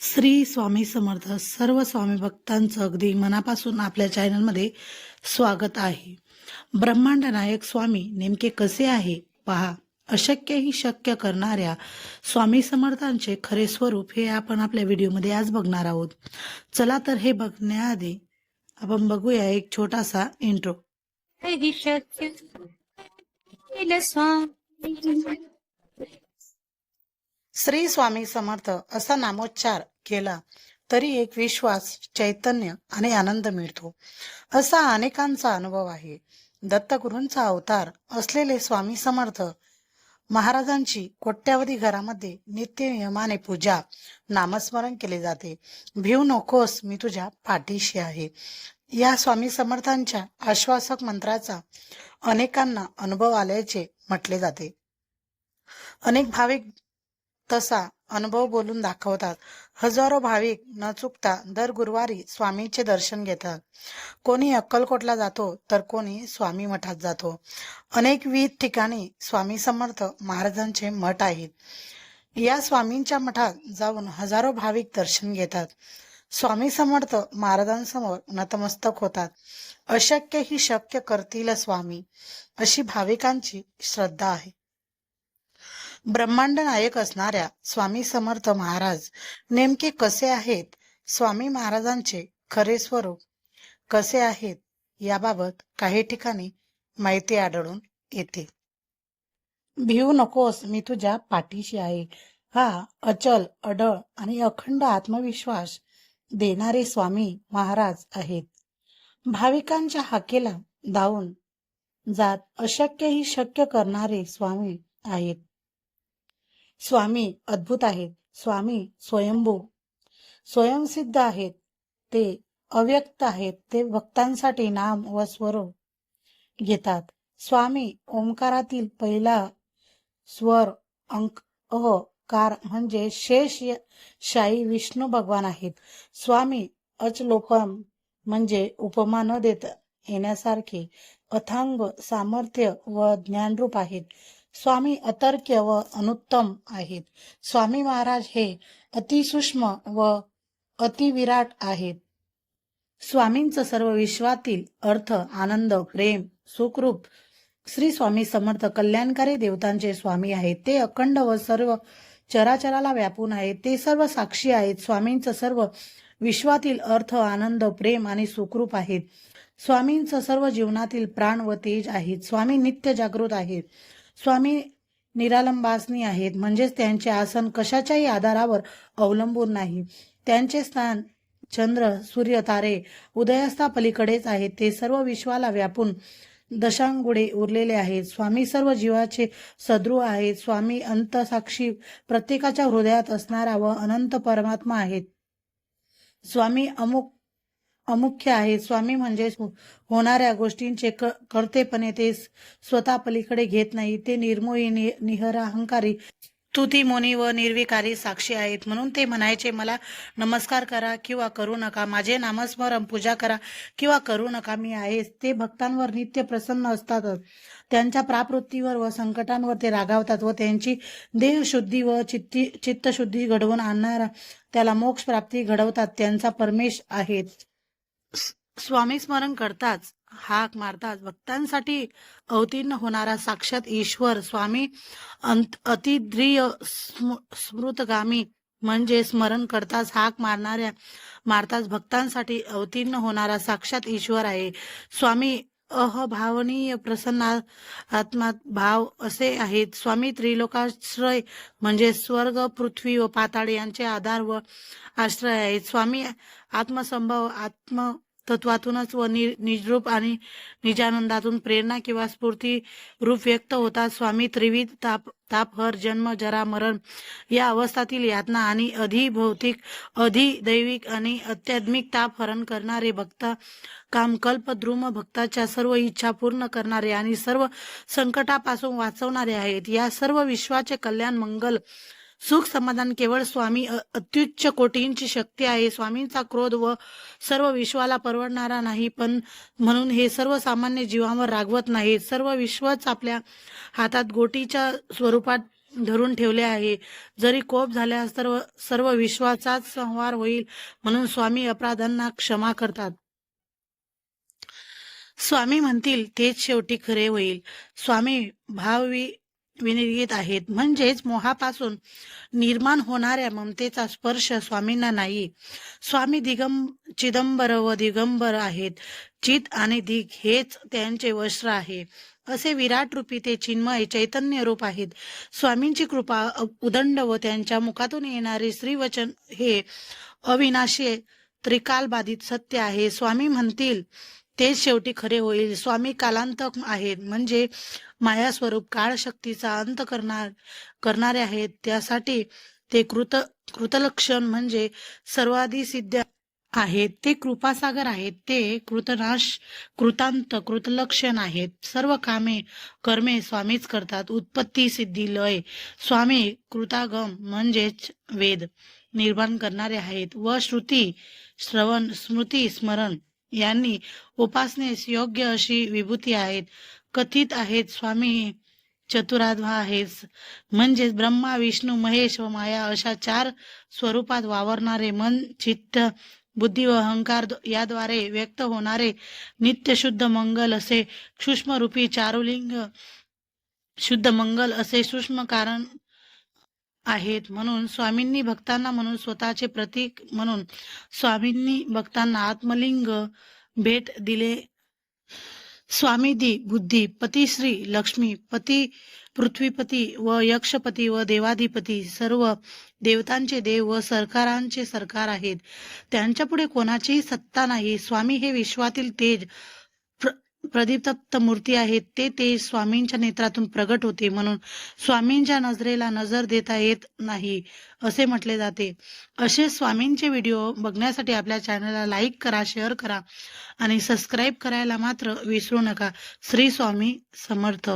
श्री स्वामी समर्थ सर्व स्वामी भक्तांचं अगदी मनापासून आपल्या चॅनलमध्ये स्वागत आहे. ब्रह्मांड नायक स्वामी नेमके कसे आहे? पहा अशक्यही शक्य करणाऱ्या स्वामी समर्थांचे खरे स्वरूप हे आपण आपल्या व्हिडिओमध्ये आज बघणार आहोत. चला तर हे बघण्याआधी आपण बघूया एक छोटासा इंट्रो शक्य. स्वामी. श्री स्वामी समर्थ असा नामोच्चार केला तरी एक विश्वास चैतन्य आणि आनंद मिळतो. असा अनेकांचा अनुभव आहे. दत्तगुरूंचा अवतार असलेले स्वामी समर्थ महाराजांची कोट्यावधी घरामध्ये नित्य नियमाने पूजा नामस्मरण केले जाते. भिव नकोस मी तुझ्या पाठीशी आहे. या स्वामी समर्थांच्या आश्वासक मंत्राचा अनेकांना अनुभव आल्याचे म्हटले जाते. अनेक भाविक तसा अनुभव बोलून दाखवतात. हजारो भाविक न चुकता दर गुरुवारी स्वामीचे दर्शन घेतात. कोणी अक्कलकोटला जातो तर कोणी स्वामी मठात जातो. अनेक विविध ठिकाणी स्वामी समर्थ महाराजांचे मठ आहेत. या स्वामींच्या मठात जाऊन हजारो भाविक दर्शन घेतात. स्वामी समर्थ महाराजांसमोर नतमस्तक होतात. अशक्य ही शक्य करतील स्वामी अशी भाविकांची श्रद्धा आहे. ब्रह्मांड नायक असणाऱ्या स्वामी समर्थ महाराज नेमके कसे आहेत स्वामी महाराजांचे खरे स्वरूप? कसे आहेत याबाबत काही ठिकाणी माहिती आढळून येते. भिवू नकोस मी तुझ्या पाठीशी आहे. हा अचल अडळ आणि अखंड आत्मविश्वास देणारे स्वामी महाराज आहेत. भाविकांच्या हाकेला धावून जात अशक्य ही शक्य करणारे स्वामी आहेत. स्वामी अद्भुत आहेत. स्वामी स्वयंभू. स्वयंसिद्ध आहेत. ते अव्यक्त आहेत. ते भक्तांसाठी नाम व स्वरूप घेतात. स्वामी ओंकारातील पहिला स्वर अंक अ कार म्हणजे शेष शाही विष्णू भगवान आहेत. स्वामी अचलोकम म्हणजे उपमा न देता येण्यासारखे अथांग सामर्थ्य व ज्ञानरूप आहेत. स्वामी अतर्क्य व अनुत्तम आहेत. स्वामी महाराज हे अतिसूक्ष्म व अतिविराट आहेत. स्वामींचं सर्व विश्वातील अर्थ आनंद प्रेम सुखरूप श्री स्वामी समर्थ कल्याणकारी देवतांचे स्वामी आहेत. ते अखंड व सर्व चराचराला व्यापून आहेत. ते सर्व साक्षी आहेत. स्वामींचं सर्व विश्वातील अर्थ आनंद प्रेम आणि सुखरूप आहेत. स्वामींचं सर्व जीवनातील प्राण व तेज आहेत. स्वामी नित्य जागृत आहेत. स्वामी निरालंबासनी आहेत. म्हणजेच त्यांचे आसन कशाच्याही आधारावर अवलंबून नाही. त्यांचे स्थान चंद्र सूर्य तारे उदयास्ता पलीकडेच आहेत. ते सर्व विश्वाला व्यापून दशांगुडे उरलेले आहेत. स्वामी सर्व जीवाचे सद्रू आहेत. स्वामी अंतसाक्षी प्रत्येकाच्या हृदयात असणारा व अनंत परमात्मा आहेत. स्वामी अमुक अमुख्य आहे. स्वामी म्हणजे होणाऱ्या गोष्टींचे क कर्तेपणे ते स्वतः पलीकडे घेत नाही. ते निर्मोही नि निहराहंकारी तुती मुनी व निर्विकारी साक्षी आहेत. म्हणून ते म्हणायचे मला नमस्कार करा किंवा करू नका. माझे नामस्मरण पूजा करा किंवा करू नका. मी आहेच ते भक्तांवर नित्य प्रसन्न असतातच त्यांच्या प्रापृत्तीवर व संकटांवर ते रागावतात व त्यांची देहशुद्धी व चित्ती चित्तशुद्धी घडवून आणणारा त्याला मोक्ष प्राप्ती घडवतात. त्यांचा परमेश आहेत स्वामी स्मरण करताच हाक मारताच भक्तांसाठी अवतीर्ण होणारा साक्षात ईश्वर स्वामी अंत अतिद्रिय स्मृतगामी म्हणजे स्मरण करताच हाक मारणाऱ्या मारताच भक्तांसाठी अवतीर्ण होणारा साक्षात ईश्वर आहे. स्वामी अहभावनीय प्रसन्न आत्मा भाव असे आहेत. स्वामी त्रिलोकाश्रय म्हणजे स्वर्ग पृथ्वी व पाताळ यांचे आधार व आश्रय आहेत. स्वामी आत्मसंभव आत्म तत्वातूनच व नि निजरूप आणि निजानंदातून प्रेरणा किंवा स्फूर्ती रूप व्यक्त होतात. स्वामी त्रिविध ताप तापहर जन्म जरा मरण या अवस्थातील यातना आणि अधिभौतिक अधिदैविक आणि अत्यात्मिक ताप हरण करणारे भक्त कामकल्प द्रुम भक्ताच्या सर्व इच्छा पूर्ण करणारे आणि सर्व संकटापासून वाचवणारे आहेत. या सर्व विश्वाचे कल्याण मंगल सुख समाधान केवळ स्वामी अत्युच्च कोटींची शक्ती आहे. स्वामींचा क्रोध व सर्व विश्वाला परवडणारा नाही पण म्हणून हे सर्व सामान्य जीवांवर रागवत नाही. सर्व विश्वच आपल्या हातात गोटीच्या स्वरूपात धरून ठेवले आहे. जरी कोप झाल्यास सर्व सर्व विश्वाचाच संहार होईल म्हणून स्वामी अपराधांना क्षमा करतात. स्वामी म्हणतील तेच शेवटी खरे होईल. स्वामी भावी विनिर्गित आहेत. म्हणजेच मोहापासून निर्माण होणाऱ्या ममतेचा स्पर्श स्वामींना नाही. स्वामी दिगं चिदंबर व दिगंबर आहेत. चित आणि दिग हेच त्यांचे वस्त्र आहे. असे विराट रूपी ते चिन्मय चैतन्य रूप आहेत. स्वामींची कृपा उदंड व त्यांच्या मुखातून येणारे श्रीवचन हे अविनाशी त्रिकाल बाधित सत्य आहे. स्वामी म्हणतील तेच शेवटी खरे होईल. स्वामी कालांतक आहेत. म्हणजे माया स्वरूप काळ शक्तीचा अंत करणार करणारे आहेत. त्यासाठी ते कृत कृतलक्षण म्हणजे सर्वाधी सिद्ध आहेत. ते कृपासागर आहेत. ते कृतनाश कृतांत कृतलक्षण आहेत. सर्व कामे कर्मे स्वामीच करतात. उत्पत्ती सिद्धी लय. स्वामी कृतागम म्हणजेच वेद निर्माण करणारे आहेत. व श्रुती श्रवण स्मृती स्मरण. यांनी उपासनेस योग्य अशी विभूती आहेत कथित आहेत. स्वामी चतुराध्वा आहेत. म्हणजेच ब्रह्मा विष्णू महेश व माया अशा चार स्वरूपात वावरणारे मन चित्त बुद्धी व अहंकार याद्वारे व्यक्त होणारे नित्य शुद्ध मंगल असे सूक्ष्मरूपी चारुलिंग शुद्ध मंगल असे सूक्ष्म कारण आहेत म्हणून स्वामींनी भक्तांना म्हणून स्वतःचे प्रतीक म्हणून स्वामींनी भक्तांना आत्मलिंग भेट दिले. स्वामीदी बुद्धी पतिश्री लक्ष्मी पती पृथ्वीपती व यक्षपती व देवाधिपती सर्व देवतांचे देव व सरकारांचे सरकार आहेत. त्यांच्यापुढे कोणाचीही सत्ता नाही. स्वामी हे विश्वातील तेज प्रदीप्त मूर्ती आहेत ते ते स्वामींच्या नेत्रातून प्रगट होते म्हणून स्वामींच्या नजरेला नजर देता येत नाही असे म्हटले जाते. असे स्वामींचे व्हिडिओ बघण्यासाठी आपल्या चॅनलला लाईक करा शेअर करा आणि सबस्क्राईब करायला मात्र विसरू नका. श्री स्वामी समर्थ.